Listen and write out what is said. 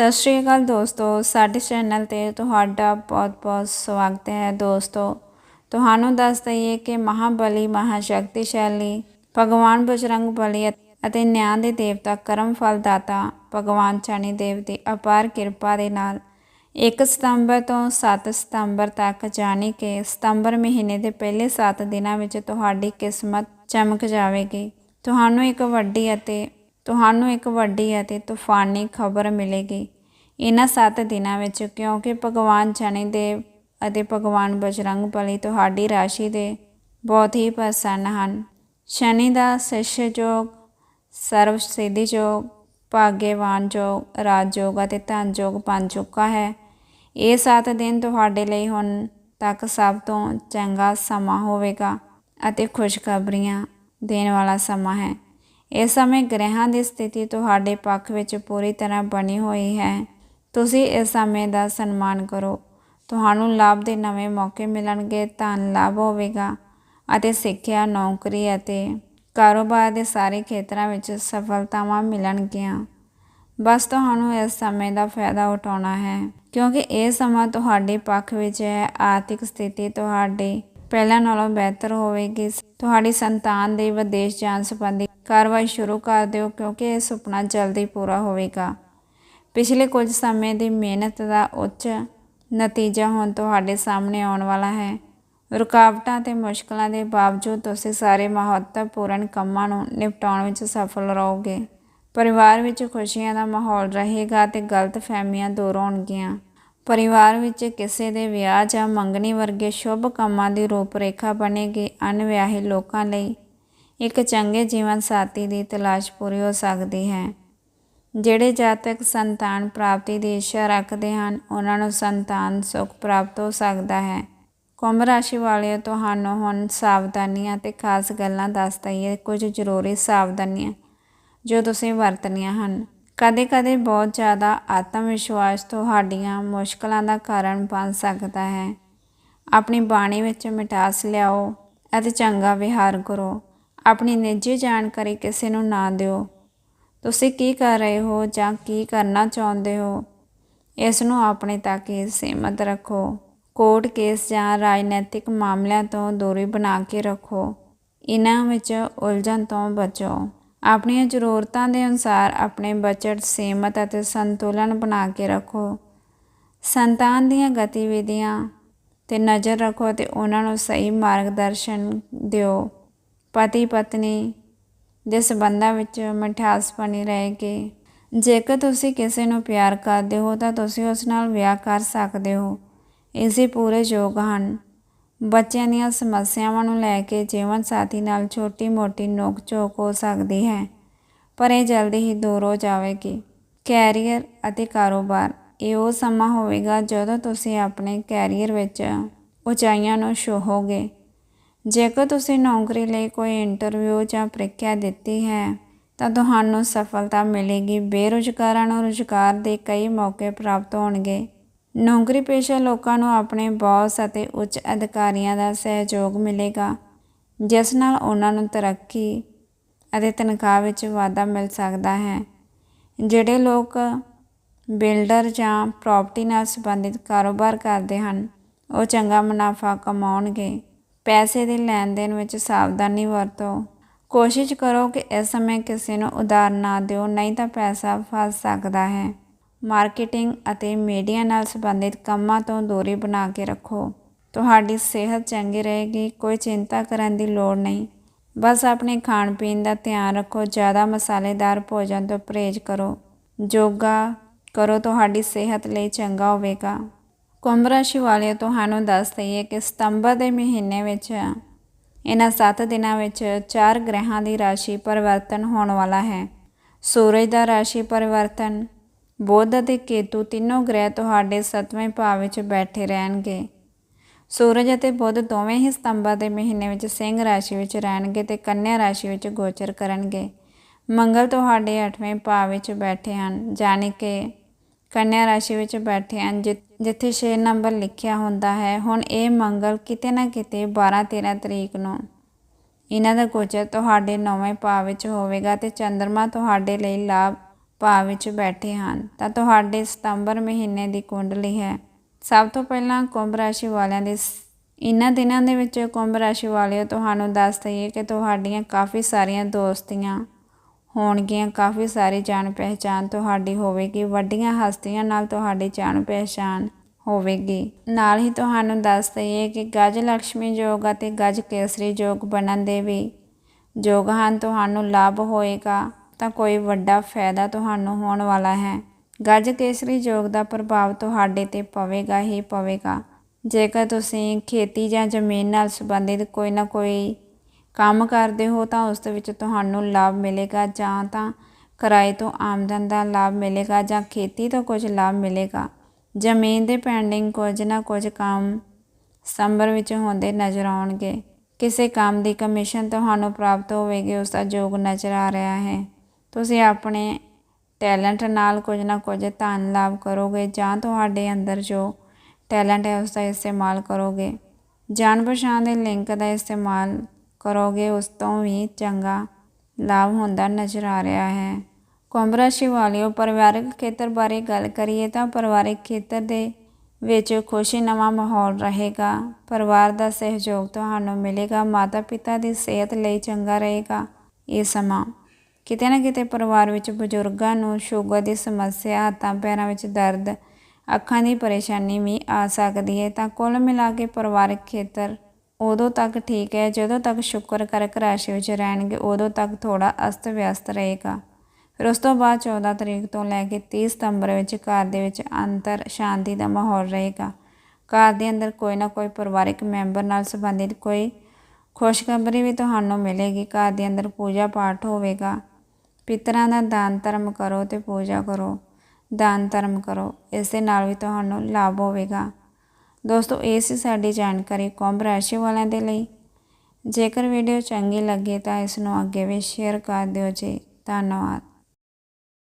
ਸਤਿ ਸ਼੍ਰੀ ਅਕਾਲ ਦੋਸਤੋ, ਸਾਡੇ ਚੈਨਲ ਤੇ ਤੁਹਾਡਾ ਬਹੁਤ-ਬਹੁਤ ਸਵਾਗਤ ਹੈ ਦੋਸਤੋ। ਤੁਹਾਨੂੰ ਦੱਸ ਦਈਏ ਕਿ ਮਹਾਬਲੀ ਮਹਾਸ਼ਕਤੀਸ਼ਾਲੀ, ਭਗਵਾਨ ਬਜਰੰਗ ਬਲੀ ਅਤੇ ਨਿਆਂ ਦੇ ਦੇਵਤਾ ਕਰਮ ਫਲ ਦਾਤਾ ਭਗਵਾਨ ਚਾਣੀ ਦੇਵ ਦੀ ਅਪਾਰ ਕਿਰਪਾ ਦੇ ਨਾਲ 1 ਸਤੰਬਰ ਤੋਂ 7 ਸਤੰਬਰ ਤੱਕ, ਜਾਣੀ ਕਿ ਸਤੰਬਰ ਮਹੀਨੇ ਦੇ ਪਹਿਲੇ 7 ਦਿਨਾਂ ਵਿੱਚ ਤੁਹਾਡੀ ਕਿਸਮਤ ਚਮਕ ਜਾਵੇਗੀ। ਤੁਹਾਨੂੰ ਇੱਕ ਵੱਡੀ ਅਤੇ ਤੁਹਾਨੂੰ ਇੱਕ ਵੱਡੀ ਅਤੇ ਤੂਫਾਨੀ ਖਬਰ ਮਿਲੇਗੀ। ਇਹਨਾਂ 7 ਦਿਨਾਂ ਵਿੱਚ ਕਿਉਂਕਿ ਭਗਵਾਨ ਸ਼ਨੀ ਦੇਵ ਅਤੇ ਭਗਵਾਨ ਬਜਰੰਗ ਬਲੀ ਤੁਹਾਡੀ ਰਾਸ਼ੀ ਦੇ ਬਹੁਤ ਹੀ ਪ੍ਰਸੰਨ ਹਨ। ਸ਼ਨੀ ਦਾ ਸਿਸ਼ ਯੋਗ ਸਰਵ ਸਿੱਧੀ ਯੋਗ ਭਾਗਯਵਾਨ ਯੋਗ ਰਾਜ ਜੋਗ ਅਤੇ ਧਨ ਜੋਗ ਬਣ ਚੁੱਕਾ ਹੈ। ਇਹ 7 ਦਿਨ ਤੁਹਾਡੇ ਲਈ ਹੁਣ ਤੱਕ ਸਭ ਤੋਂ ਚੰਗਾ ਸਮਾਂ ਹੋਵੇਗਾ ਅਤੇ ਖੁਸ਼ਖਬਰੀਆਂ ਦੇਣ ਵਾਲਾ ਸਮਾਂ ਹੈ। ਇਸ ਸਮੇਂ ਗ੍ਰਹਿਾਂ ਦੀ ਸਥਿਤੀ ਤੁਹਾਡੇ ਪੱਖ ਵਿੱਚ ਪੂਰੀ ਤਰ੍ਹਾਂ ਬਣੀ ਹੋਈ ਹੈ। ਤੁਸੀਂ ਇਸ ਸਮੇਂ ਦਾ ਸਨਮਾਨ ਕਰੋ। ਤੁਹਾਨੂੰ ਲਾਭ ਦੇ ਨਵੇਂ ਮੌਕੇ ਮਿਲਣਗੇ, ਧਨ ਲਾਭ ਹੋਵੇਗਾ ਅਤੇ ਸਿੱਖਿਆ, ਨੌਕਰੀ ਅਤੇ ਕਾਰੋਬਾਰ ਦੇ ਸਾਰੇ ਖੇਤਰਾਂ ਵਿੱਚ ਸਫਲਤਾਵਾਂ ਮਿਲਣਗੀਆਂ। ਬਸ ਤੁਹਾਨੂੰ ਇਸ ਸਮੇਂ ਦਾ ਫਾਇਦਾ ਉਠਾਉਣਾ ਹੈ ਕਿਉਂਕਿ ਇਹ ਸਮਾਂ ਤੁਹਾਡੇ ਪੱਖ ਵਿੱਚ ਹੈ। ਆਰਥਿਕ ਸਥਿਤੀ ਤੁਹਾਡੀ ਪਹਿਲਾਂ ਨਾਲੋਂ ਬਿਹਤਰ ਹੋਵੇਗੀ। ਤੁਹਾਡੀ ਸੰਤਾਨ ਦੇ ਵਿਦੇਸ਼ ਜਾਣ ਸੰਬੰਧੀ ਕਾਰਵਾਈ ਸ਼ੁਰੂ ਕਰ ਦਿਓ ਕਿਉਂਕਿ ਇਹ ਸੁਪਨਾ ਜਲਦੀ ਪੂਰਾ ਹੋਵੇਗਾ। ਪਿਛਲੇ ਕੁਝ ਸਮੇਂ ਦੀ ਮਿਹਨਤ ਦਾ ਉੱਚ ਨਤੀਜਾ ਹੁਣ ਤੁਹਾਡੇ ਸਾਹਮਣੇ ਆਉਣ ਵਾਲਾ ਹੈ। ਰੁਕਾਵਟਾਂ ਤੇ ਮੁਸ਼ਕਲਾਂ ਦੇ ਬਾਵਜੂਦ ਤੁਸੀਂ ਸਾਰੇ ਮਹੱਤਵਪੂਰਨ ਕੰਮਾਂ ਨੂੰ ਨਿਪਟਾਉਣ ਵਿੱਚ ਸਫਲ ਰਹੋਗੇ। ਪਰਿਵਾਰ ਵਿੱਚ ਖੁਸ਼ੀਆਂ ਦਾ ਮਾਹੌਲ ਰਹੇਗਾ ਤੇ ਗਲਤ ਫਹਿਮੀਆਂ ਦੂਰ ਹੋਣਗੀਆਂ। ਪਰਿਵਾਰ ਵਿੱਚ ਕਿਸੇ ਦੇ ਵਿਆਹ ਜਾਂ ਮੰਗਣੀ ਵਰਗੇ ਸ਼ੁਭ ਕੰਮਾਂ ਦੀ ਰੂਪਰੇਖਾ ਬਣੇਗੀ ਅਨਵਿਆਹੇ ਲੋਕਾਂ ਲਈ ਇੱਕ ਚੰਗੇ ਜੀਵਨ ਸਾਥੀ ਦੀ ਤਲਾਸ਼ ਪੂਰੀ ਹੋ ਸਕਦੀ ਹੈ। ਜਿਹੜੇ ਜਾਤਕ ਸੰਤਾਨ ਪ੍ਰਾਪਤੀ ਦੀ ਇੱਛਾ ਰੱਖਦੇ ਹਨ, ਉਹਨਾਂ ਨੂੰ ਸੰਤਾਨ ਸੁਖ ਪ੍ਰਾਪਤ ਹੋ ਸਕਦਾ ਹੈ। ਕੁੰਭ ਰਾਸ਼ੀ ਵਾਲਿਓ, ਤੁਹਾਨੂੰ ਹੁਣ ਸਾਵਧਾਨੀਆਂ ਤੇ ਖਾਸ ਗੱਲਾਂ ਦੱਸ ਦਈਏ, ਕੁਝ ਜ਼ਰੂਰੀ ਸਾਵਧਾਨੀਆਂ ਜੋ ਤੁਸੀਂ ਵਰਤਣੀਆਂ ਹਨ। ਕਦੇ-ਕਦੇ ਬਹੁਤ ਜ਼ਿਆਦਾ ਆਤਮ ਵਿਸ਼ਵਾਸ ਤੁਹਾਡੀਆਂ ਮੁਸ਼ਕਲਾਂ ਦਾ ਕਾਰਨ ਬਣ ਸਕਦਾ ਹੈ। ਆਪਣੀ ਬਾਣੀ ਵਿੱਚ ਮਿਠਾਸ ਲਿਆਓ ਅਤੇ ਚੰਗਾ ਵਿਹਾਰ ਕਰੋ। ਆਪਣੀ ਨਿੱਜੀ ਜਾਣਕਾਰੀ ਕਿਸੇ ਨੂੰ ਨਾ ਦਿਓ। ਤੁਸੀਂ ਕੀ ਕਰ ਰਹੇ ਹੋ ਜਾਂ ਕੀ ਕਰਨਾ ਚਾਹੁੰਦੇ ਹੋ? ਇਸ ਨੂੰ ਆਪਣੇ ਤੱਕ ਹੀ ਸੀਮਤ ਰੱਖੋ। ਕੋਰਟ ਕੇਸ ਜਾਂ ਰਾਜਨੀਤਿਕ ਮਾਮਲਿਆਂ ਤੋਂ ਦੂਰੀ ਬਣਾ ਕੇ ਰੱਖੋ। ਇਹਨਾਂ ਵਿੱਚ ਉਲਝਣ ਤੋਂ ਬਚੋ। ਆਪਣੀਆਂ ਜ਼ਰੂਰਤਾਂ ਦੇ ਅਨੁਸਾਰ ਆਪਣੇ ਬਜਟ ਸੀਮਤ ਅਤੇ ਸੰਤੁਲਨ ਬਣਾ ਕੇ ਰੱਖੋ। ਸੰਤਾਨ ਦੀਆਂ ਗਤੀਵਿਧੀਆਂ ਤੇ ਨਜ਼ਰ ਰੱਖੋ ਅਤੇ ਉਹਨਾਂ ਨੂੰ ਸਹੀ ਮਾਰਗਦਰਸ਼ਨ ਦਿਓ। ਪਤੀ ਪਤਨੀ ਦੇ ਸਬੰਧਾਂ ਵਿੱਚ ਮਿਠਾਸ ਬਣੀ ਰਹੇਗੀ ਜੇਕਰ ਤੁਸੀਂ ਕਿਸੇ ਨੂੰ ਪਿਆਰ ਕਰਦੇ ਹੋ ਤਾਂ ਤੁਸੀਂ ਉਸ ਨਾਲ ਵਿਆਹ ਕਰ ਸਕਦੇ ਹੋ। ਇਸੇ ਪੂਰੇ ਯੋਗ ਹਨ। ਬੱਚਿਆਂ ਦੀਆਂ ਸਮੱਸਿਆਵਾਂ ਨੂੰ ਲੈ ਕੇ ਜੀਵਨ ਸਾਥੀ ਨਾਲ ਛੋਟੀ-ਮੋਟੀ ਨੋਕ-ਝੋਕ ਹੋ ਸਕਦੀ ਹੈ। ਪਰ ਇਹ ਜਲਦੀ ਹੀ ਦੂਰ ਹੋ ਜਾਵੇਗੀ। ਕੈਰੀਅਰ ਅਤੇ ਕਾਰੋਬਾਰ। ਇਹ ਉਹ ਸਮਾਂ ਹੋਵੇਗਾ ਜਦੋਂ ਤੁਸੀਂ ਆਪਣੇ ਕੈਰੀਅਰ ਵਿੱਚ ਉਚਾਈਆਂ ਨੂੰ ਛੂਹੋਗੇ ਜੇਕਰ ਤੁਸੀਂ ਨੌਕਰੀ ਲਈ ਕੋਈ ਇੰਟਰਵਿਊ ਜਾਂ ਪ੍ਰੀਖਿਆ ਦਿੱਤੀ ਹੈ, ਤਾਂ ਤੁਹਾਨੂੰ ਸਫਲਤਾ ਮਿਲੇਗੀ। ਬੇਰੁਜ਼ਗਾਰਾਂ ਨੂੰ ਰੁਜ਼ਗਾਰ ਦੇ ਕਈ ਮੌਕੇ ਪ੍ਰਾਪਤ ਹੋਣਗੇ। ਨੌਕਰੀ ਪੇਸ਼ਾ ਲੋਕਾਂ ਨੂੰ ਆਪਣੇ ਬੌਸ ਅਤੇ ਉੱਚ ਅਧਿਕਾਰੀਆਂ ਦਾ ਸਹਿਯੋਗ ਮਿਲੇਗਾ, ਜਿਸ ਨਾਲ ਉਹਨਾਂ ਨੂੰ ਤਰੱਕੀ ਅਤੇ ਤਨਖਾਹ ਵਿੱਚ ਵਾਧਾ ਮਿਲ ਸਕਦਾ ਹੈ। ਜਿਹੜੇ ਲੋਕ ਬਿਲਡਰ ਜਾਂ ਪ੍ਰਾਪਰਟੀ ਨਾਲ ਸੰਬੰਧਿਤ ਕਾਰੋਬਾਰ ਕਰਦੇ ਹਨ, ਉਹ ਚੰਗਾ ਮੁਨਾਫਾ ਕਮਾਉਣਗੇ। ਪੈਸੇ ਦੇ ਲੈਣ ਦੇਣ ਵਿੱਚ ਸਾਵਧਾਨੀ ਵਰਤੋ। ਕੋਸ਼ਿਸ਼ ਕਰੋ ਕਿ ਇਸ ਸਮੇਂ ਕਿਸੇ ਨੂੰ ਉਧਾਰ ਨਾ ਦਿਓ, ਨਹੀਂ ਤਾਂ ਪੈਸਾ ਫਸ ਸਕਦਾ ਹੈ। ਮਾਰਕੀਟਿੰਗ ਅਤੇ ਮੀਡੀਆ ਨਾਲ ਸੰਬੰਧਿਤ ਕੰਮਾਂ ਤੋਂ ਦੂਰੀ ਬਣਾ ਕੇ ਰੱਖੋ। ਤੁਹਾਡੀ ਸਿਹਤ ਚੰਗੀ ਰਹੇਗੀ, ਕੋਈ ਚਿੰਤਾ ਕਰਨ ਦੀ ਲੋੜ ਨਹੀਂ। ਬਸ ਆਪਣੇ ਖਾਣ ਪੀਣ ਦਾ ਧਿਆਨ ਰੱਖੋ, ਜ਼ਿਆਦਾ ਮਸਾਲੇਦਾਰ ਭੋਜਨ ਤੋਂ ਪਰਹੇਜ਼ ਕਰੋ। ਯੋਗਾ ਕਰੋ, ਤੁਹਾਡੀ ਸਿਹਤ ਲਈ ਚੰਗਾ ਹੋਵੇਗਾ। ਕੁੰਭ ਰਾਸ਼ੀ ਵਾਲਿਓ, ਤੁਹਾਨੂੰ ਦੱਸ ਦਈਏ ਕਿ ਸਤੰਬਰ ਦੇ ਮਹੀਨੇ ਵਿੱਚ ਇਹਨਾਂ 7 ਦਿਨਾਂ ਵਿੱਚ ਚਾਰ ਗ੍ਰਹਿਾਂ ਦੀ ਰਾਸ਼ੀ ਪਰਿਵਰਤਨ ਹੋਣ ਵਾਲਾ ਹੈ। ਸੂਰਜ ਦਾ ਰਾਸ਼ੀ ਪਰਿਵਰਤਨ ਬੁੱਧ ਅਤੇ ਕੇਤੂ ਤਿੰਨੋਂ ਗ੍ਰਹਿ ਤੁਹਾਡੇ 7ਵੇਂ ਭਾਵ ਵਿੱਚ ਬੈਠੇ ਰਹਿਣਗੇ। ਸੂਰਜ ਅਤੇ ਬੁੱਧ ਦੋਵੇਂ ਹੀ ਸਤੰਬਰ ਦੇ ਮਹੀਨੇ ਵਿੱਚ ਸਿੰਘ ਰਾਸ਼ੀ ਵਿੱਚ ਰਹਿਣਗੇ ਤੇ ਕੰਨਿਆ ਰਾਸ਼ੀ ਵਿੱਚ ਗੋਚਰ ਕਰਨਗੇ। ਮੰਗਲ ਤੁਹਾਡੇ 8ਵੇਂ ਭਾਵ ਵਿੱਚ ਬੈਠੇ ਹਨ ਜਾਨੀ ਕਿ ਕੰਨਿਆ ਰਾਸ਼ੀ ਵਿੱਚ ਬੈਠੇ ਹਨ ਜਿੱਥੇ 6 ਨੰਬਰ ਲਿਖਿਆ ਹੁੰਦਾ ਹੈ। ਹੁਣ ਇਹ ਮੰਗਲ ਕਿਤੇ ਨਾ ਕਿਤੇ 12 13 ਤਰੀਕ ਨੂੰ ਇਹਨਾਂ ਦਾ ਗੋਚਰ ਤੁਹਾਡੇ 9ਵੇਂ ਭਾਵ ਵਿੱਚ ਹੋਵੇਗਾ ਤੇ ਚੰ드ਰਮਾ ਤੁਹਾਡੇ ਲਈ ਲਾਭ ਭਾਵ ਵਿੱਚ ਬੈਠੇ ਹਨ, ਤਾਂ ਤੁਹਾਡੇ ਸਤੰਬਰ ਮਹੀਨੇ ਦੀ ਕੁੰਡਲੀ ਹੈ। ਸਭ ਤੋਂ ਪਹਿਲਾਂ ਕੁੰਭ ਰਾਸ਼ੀ ਵਾਲਿਆਂ ਦੇ ਇਹਨਾਂ ਦਿਨਾਂ ਦੇ ਵਿੱਚ ਕੁੰਭ ਰਾਸ਼ੀ ਵਾਲਿਓ, ਤੁਹਾਨੂੰ ਦੱਸ ਦਈਏ ਕਿ ਤੁਹਾਡੀਆਂ ਕਾਫੀ ਸਾਰੀਆਂ ਦੋਸਤੀਆਂ ਹੋਣਗੀਆਂ, ਕਾਫੀ ਸਾਰੀ ਜਾਣ ਪਹਿਚਾਨ ਤੁਹਾਡੀ ਹੋਵੇਗੀ, ਵੱਡੀਆਂ ਹਸਤੀਆਂ ਨਾਲ ਤੁਹਾਡੀ ਜਾਣ ਪਹਿਚਾਨ ਹੋਵੇਗੀ। ਨਾਲ ਹੀ ਤੁਹਾਨੂੰ ਦੱਸ ਦਈਏ ਕਿ ਗਜ ਲక్ష్ਮੀ ਯੋਗ ਅਤੇ ਗਜ ਕੇਸਰੀ ਯੋਗ ਬਣਨ ਦੇ ਵੀ ਯੋਗ ਹਨ, ਤੁਹਾਨੂੰ ਲਾਭ ਹੋਏਗਾ। ਤਾਂ ਕੋਈ ਵੱਡਾ ਫਾਇਦਾ ਤੁਹਾਨੂੰ ਹੋਣ ਵਾਲਾ ਹੈ। ਗੱਜ ਕੇਸਰੀ ਯੋਗ ਦਾ ਪ੍ਰਭਾਵ ਤੁਹਾਡੇ ਤੇ ਪਵੇਗਾ ਹੀ ਪਵੇਗਾ। ਜੇਕਰ ਤੁਸੀਂ ਖੇਤੀ ਜਾਂ ਜ਼ਮੀਨ ਨਾਲ ਸੰਬੰਧਿਤ ਕੋਈ ਨਾ ਕੋਈ ਕੰਮ ਕਰਦੇ ਹੋ ਤਾਂ ਉਸ ਦੇ ਵਿੱਚ ਤੁਹਾਨੂੰ ਲਾਭ ਮਿਲੇਗਾ ਜਾਂ ਤਾਂ ਕਿਰਾਏ ਤੋਂ ਆਮਦਨ ਦਾ ਲਾਭ ਮਿਲੇਗਾ ਜਾਂ ਖੇਤੀ ਤੋਂ ਕੁਝ ਲਾਭ ਮਿਲੇਗਾ। ਜ਼ਮੀਨ ਦੇ ਪੈਂਡਿੰਗ ਕੁਝ ਨਾ ਕੁਝ ਕੰਮ ਸੰਬਰ ਵਿੱਚ ਹੁੰਦੇ ਨਜ਼ਰ ਆਉਣਗੇ। ਕਿਸੇ ਕੰਮ ਦੀ ਕਮਿਸ਼ਨ ਤੁਹਾਨੂੰ ਪ੍ਰਾਪਤ ਹੋਵੇਗੀ, ਉਸ ਦਾ ਯੋਗ ਨਜ਼ਰ ਆ ਰਿਹਾ ਹੈ। ਤੁਸੀਂ ਆਪਣੇ ਟੈਲੈਂਟ ਨਾਲ ਕੁਝ ਨਾ ਕੁਝ ਧਨ ਲਾਭ ਕਰੋਗੇ ਜਾਂ ਤੁਹਾਡੇ ਅੰਦਰ ਜੋ ਟੈਲੈਂਟ ਹੈ ਉਸ ਦਾ ਇਸਤੇਮਾਲ ਕਰੋਗੇ। ਜਾਣ ਪਛਾਣ ਦੇ ਲਿੰਕ ਦਾ ਇਸਤੇਮਾਲ ਕਰੋਗੇ, ਉਸ ਤੋਂ ਵੀ ਚੰਗਾ ਲਾਭ ਹੁੰਦਾ ਨਜ਼ਰ ਆ ਰਿਹਾ ਹੈ। ਕੁੰਭ ਰਾਸ਼ੀ ਵਾਲਿਓ, ਪਰਿਵਾਰਕ ਖੇਤਰ ਬਾਰੇ ਗੱਲ ਕਰੀਏ ਤਾਂ ਪਰਿਵਾਰਕ ਖੇਤਰ ਦੇ ਵਿੱਚ ਖੁਸ਼ੀ ਨਵਾਂ ਮਾਹੌਲ ਰਹੇਗਾ। ਪਰਿਵਾਰ ਦਾ ਸਹਿਯੋਗ ਤੁਹਾਨੂੰ ਮਿਲੇਗਾ ਮਾਤਾ ਪਿਤਾ ਦੀ ਸਿਹਤ ਲਈ ਚੰਗਾ ਰਹੇਗਾ। ਇਹ ਸਮਾਂ ਕਿਤੇ ਨਾ ਕਿਤੇ ਪਰਿਵਾਰ ਵਿੱਚ ਬਜ਼ੁਰਗਾਂ ਨੂੰ ਸ਼ੂਗਰ ਦੀ ਸਮੱਸਿਆ, ਹੱਥਾਂ ਪੈਰਾਂ ਵਿੱਚ ਦਰਦ, ਅੱਖਾਂ ਦੀ ਪਰੇਸ਼ਾਨੀ ਵੀ ਆ ਸਕਦੀ ਹੈ। ਤਾਂ ਕੁੱਲ ਮਿਲਾ ਕੇ ਪਰਿਵਾਰਕ ਖੇਤਰ ਉਦੋਂ ਤੱਕ ਠੀਕ ਹੈ ਜਦੋਂ ਤੱਕ ਸ਼ੁਕਰ ਕਰਕ ਰਾਸ਼ੀ ਵਿੱਚ ਰਹਿਣਗੇ, ਉਦੋਂ ਤੱਕ ਥੋੜਾ ਅਸਤ ਵਿਅਸਤ ਰਹੇਗਾ। ਫਿਰ ਉਸ ਤੋਂ ਬਾਅਦ 14 ਤਰੀਕ ਤੋਂ ਲੈ ਕੇ 30 ਸਤੰਬਰ ਵਿੱਚ ਘਰ ਦੇ ਵਿੱਚ ਅੰਤਰ ਸ਼ਾਂਤੀ ਦਾ ਮਾਹੌਲ ਰਹੇਗਾ। ਘਰ ਦੇ ਅੰਦਰ ਕੋਈ ਨਾ ਕੋਈ ਪਰਿਵਾਰਿਕ ਮੈਂਬਰ ਨਾਲ ਸੰਬੰਧਿਤ ਕੋਈ ਖੁਸ਼ਖਬਰੀ ਵੀ ਤੁਹਾਨੂੰ ਮਿਲੇਗੀ। ਘਰ ਦੇ ਅੰਦਰ ਪੂਜਾ ਪਾਠ ਹੋਵੇਗਾ। ਪਿਤਰਾਂ ਦਾ ਦਾਨ ਧਰਮ ਕਰੋ ਤੇ ਪੂਜਾ ਕਰੋ। ਦਾਨ ਧਰਮ ਕਰੋ, ਇਸ ਦੇ ਨਾਲ ਵੀ ਤੁਹਾਨੂੰ ਲਾਭ ਹੋਵੇਗਾ। ਦੋਸਤੋ, ਇਹ ਸੀ ਸਾਡੀ ਜਾਣਕਾਰੀ ਕੁੰਭ ਰਾਸ਼ੀ ਵਾਲਿਆਂ ਦੇ ਲਈ। ਜੇਕਰ ਵੀਡੀਓ ਚੰਗੀ ਲੱਗੇ ਤਾਂ ਇਸ ਨੂੰ ਅੱਗੇ ਵੀ ਸ਼ੇਅਰ ਕਰ ਦਿਓ ਜੀ। ਧੰਨਵਾਦ।